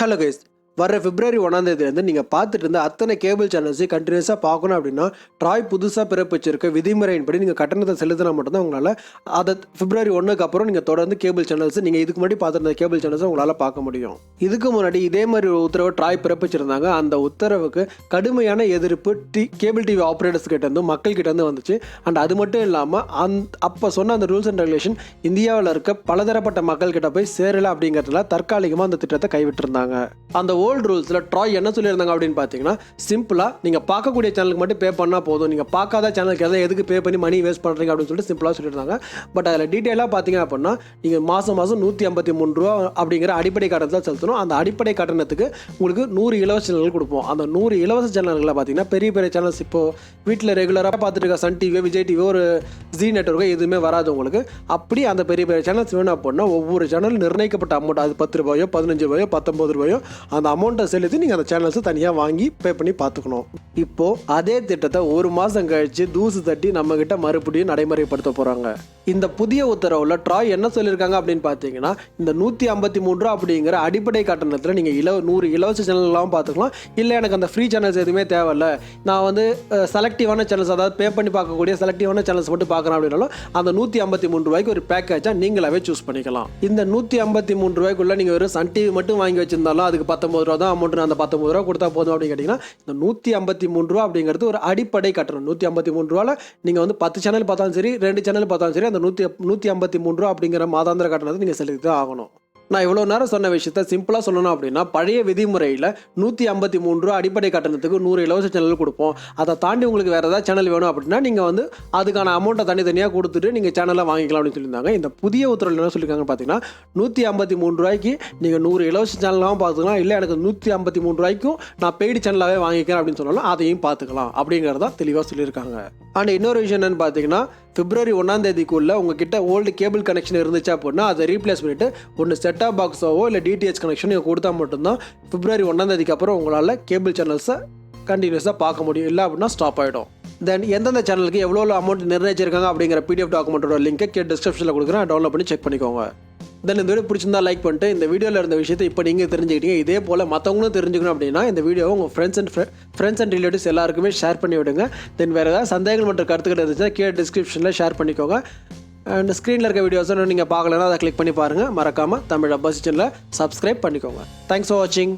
Hello guess வர பிப்ரவரி ஒன்றாம் தேதியிலேருந்து நீங்கள் பார்த்துட்டு இருந்த அத்தனை கேபிள் சேனல்ஸையும் கண்டினியூஸாக பார்க்கணும் அப்படின்னா ட்ராய் புதுசாக பிறப்பிச்சிருக்க விதிமுறையின்படி நீங்கள் கட்டணத்தை செலுத்தினா மட்டும்தான் உங்களால் அதை பிப்ரவரி ஒன்றுக்கு அப்புறம் நீங்கள் தொடர்ந்து கேபிள் சேனல்ஸ் நீங்கள் இதுக்கு முன்னாடி பார்த்துருந்த கேபிள் சேனல்ஸை உங்களால் பார்க்க முடியும். இதுக்கு முன்னாடி இதே மாதிரி ஒரு உத்தரவு ட்ராய் பிறப்பிச்சிருந்தாங்க. அந்த உத்தரவுக்கு கடுமையான எதிர்ப்பு டி கேபிள் டிவி ஆப்ரேட்டர்ஸ் கிட்டேருந்து மக்கள் கிட்டேருந்து வந்துச்சு. அண்ட் அது மட்டும் இல்லாமல் அந் அப்போ சொன்ன அந்த ரூல்ஸ் அண்ட் ரெகுலேஷன் இந்தியாவில் இருக்க பலதரப்பட்ட மக்கள் கிட்ட போய் சேரலை அப்படிங்கிறதுல தற்காலிகமாக அந்த திட்டத்தை கைவிட்டிருந்தாங்க. அந்த ஓ கோல்டு ரூல்ஸில் ட்ராய் என்ன சொல்லியிருந்தாங்க அப்படின்னு பார்த்தீங்கன்னா சிம்பிளாக நீங்கள் பார்க்கக்கூடிய சேனலுக்கு மட்டும் பே பண்ணால் போதும். நீங்கள் பார்க்காத சேனலுக்கு எதாவது எதுக்கு பே பண்ணி மணி வேஸ்ட் பண்ணுறீங்க அப்படின்னு சொல்லிட்டு சிம்பிளாக சொல்லியிருந்தாங்க. பட் அதில் டீட்டெயிலாக பார்த்தீங்க அப்படின்னா நீங்கள் மாதம் மாதம் நூற்றி ஐம்பத்தி மூணு ரூபா அப்படிங்கிற அடிப்படை கட்டணத்தை செலுத்தணும். அந்த அடிப்படை கட்டணத்துக்கு உங்களுக்கு நூறு இலவச சேனல்கள் கொடுப்போம். அந்த நூறு இலவச சேனல்களை பார்த்தீங்கன்னா பெரிய பெரிய சேனல்ஸ் இப்போது வீட்டில் ரெகுலராக பார்த்துட்டு இருக்க சன் டிவி விஜய் டிவி ஒரு ஜி நெட்ஒர்க்கோ எதுவுமே வராது உங்களுக்கு. அப்படி அந்த பெரிய பெரிய சேனல்ஸ் வேணும் அப்படின்னா ஒவ்வொரு சேனல் நிர்ணயிக்கப்பட்ட அமௌண்ட் அது பத்து ரூபாயோ பதினஞ்சு ரூபாயோ பத்தொம்பது ரூபாயோ அந்த அமௌண்ட்டை செலுத்தி நீங்கள் அந்த சேனல்ஸை தனியாக வாங்கி பே பண்ணி பார்த்துக்கணும். இப்போது அதே திட்டத்தை ஒரு மாதம் கழித்து தூசு தட்டி நம்மக்கிட்ட மறுபடியும் நடைமுறைப்படுத்த போகிறாங்க இந்த புதிய உத்தரவில் ட்ராய் என்ன சொல்லியிருக்காங்க அப்படின்னு பார்த்தீங்கன்னா இந்த நூற்றி ஐம்பத்தி மூணு ரூபா அப்படிங்கிற அடிப்படை கட்டணத்தில் நீங்கள் இலவ நூறு இலவச சேனல்லாம் பார்த்துக்கலாம். இல்லை எனக்கு அந்த ஃப்ரீ சேனல்ஸ் எதுவுமே தேவையில்ல. நான் வந்து செலக்டிவான சேனல்ஸ் அதாவது பே பண்ணி பார்க்கக்கூடிய செலக்டிவான சேனல்ஸ் மட்டும் பார்க்குறேன் அப்படின்னாலும் அந்த நூற்றி ஐம்பத்தி மூணு ரூபாய்க்கு ஒரு பேக்கேஜாக நீங்களாவே சூஸ் பண்ணிக்கலாம். இந்த நூற்றி ஐம்பத்தி மூணு ரூபாய்க்குள்ளே நீங்கள் ஒரு சன் டிவி மட்டும் வாங்கி வச்சிருந்தாலும் அதுக்கு பத்தொம்பது ரூபா தான் அமௌண்ட் அந்த பத்தொம்பது ரூபா கொடுத்தா போதும் அப்படின்னு கேட்டிங்கன்னா இந்த நூற்றி ஐம்பத்தி மூணு ரூபா அப்படிங்கிறது ஒரு அடிப்படை கட்டணம். நூற்றி ஐம்பத்தி மூணு ரூபாவில் நீங்கள் வந்து பத்து சேனல் பார்த்தாலும் சரி ரெண்டு சேனல் பார்த்தாலும் சரி அந்த நூற்றி நூற்றி ஐம்பத்தி மூணு ரூபா அப்படிங்கிற மாதாந்திர கட்டணத்தை நீங்கள் செலுத்தி தான் ஆகணும். நான் இவ்வளோ நேரம் சொன்ன விஷயத்த சிம்பிளாக சொல்லணும் அப்படின்னா பழைய விதிமுறையில் நூற்றி ஐம்பத்தி மூணு ரூபா அடிப்படை கட்டணத்துக்கு நூறு இலவச சேனல் கொடுப்போம். அதை தாண்டி உங்களுக்கு வேறு ஏதாவது சேனல் வேணும் அப்படின்னா நீங்கள் வந்து அதுக்கான அமௌண்ட்டை தனித்தனியாக கொடுத்துட்டு நீங்கள் சேனலை வாங்கிக்கலாம் அப்படின்னு சொல்லியிருந்தாங்க. இந்த புதிய உத்தரவில் என்ன சொல்லியிருக்காங்கன்னு பார்த்தீங்கன்னா நூற்றி ஐம்பத்தி மூணு ரூபாய்க்கு நீங்கள் நூறு இலவச சேனலாகவும் பார்த்துக்கலாம். இல்லை எனக்கு நூற்றி ஐம்பத்தி மூணு ரூபாய்க்கும் நான் பெய்டு சேனலாகவே வாங்கிக்கிறேன் அப்படின்னு சொன்னாலும் அதையும் பார்த்துக்கலாம் அப்படிங்கிறதா தெளிவாக சொல்லியிருக்காங்க. அண்ட் இன்னொரு விஷயம் என்னன்னு பார்த்தீங்கன்னா பிப்ரவரி ஒன்றாம் தேதிக்குள்ளே உங்ககிட்ட ஓல்டு கேபிள் கனெக்ஷன் இருந்துச்சு அப்படின்னா அதை ரீப்ளேஸ் பண்ணிவிட்டு ஒன்று செட்டாப் பாக்ஸாவோ இல்லை டிடிஹெச் கனெக்ஷனோ நீங்கள் கொடுத்தா மட்டும்தான் பிப்ரவரி ஒன்றாம் தேதிக்கு அப்புறம் உங்களால் கேபிள் சேனல்ஸை கண்டினியூஸாக பார்க்க முடியும். இல்லை அப்படின்னா ஸ்டாப் ஆகிடும் தென் எந்தெந்த சேனலுக்கு எவ்வளோ அமௌண்ட் நிர்ணயிச்சிருக்காங்க அப்படிங்கிற பிடிஎஃப் டாக்குமெண்ட்டோட லிங்கை கே டிஸ்கிரிப்ஷனில் கொடுக்குறேன். டவுன்லோட் பண்ணி செக் பண்ணிக்கோங்க. தென் இந்த வீடியோ பிடிச்சிருந்தா லைக் பண்ணிட்டு இந்த வீடியோவில் இருந்த விஷயத்தை இப்போ நீங்கள் தெரிஞ்சுக்கிட்டீங்க. இதே போல் மற்றவங்களும் தெரிஞ்சுக்கணும் அப்படின்னா இந்த வீடியோவை உங்கள் friends and friends and relatives எல்லாருக்குமே ஷேர் பண்ணி விடுங்க. தென் வேறு ஏதாவது சந்தேகங்கள் மற்றும் கருத்துக்கள் இருந்துச்சுன்னா கீழே டிஸ்கிரிப்ஷனில் ஷேர் பண்ணிக்கோங்க. அண்ட் ஸ்க்ரீனில் இருக்க வீடியோஸை நீங்கள் பார்க்கலன்னா அதை கிளிக் பண்ணி பாருங்கள் மறக்காமல் தமிழ் அப்பா சேனலை சப்ஸ்கிரைப் பண்ணிக்கோங்க. தேங்க்ஸ் ஃபார் வாட்சிங்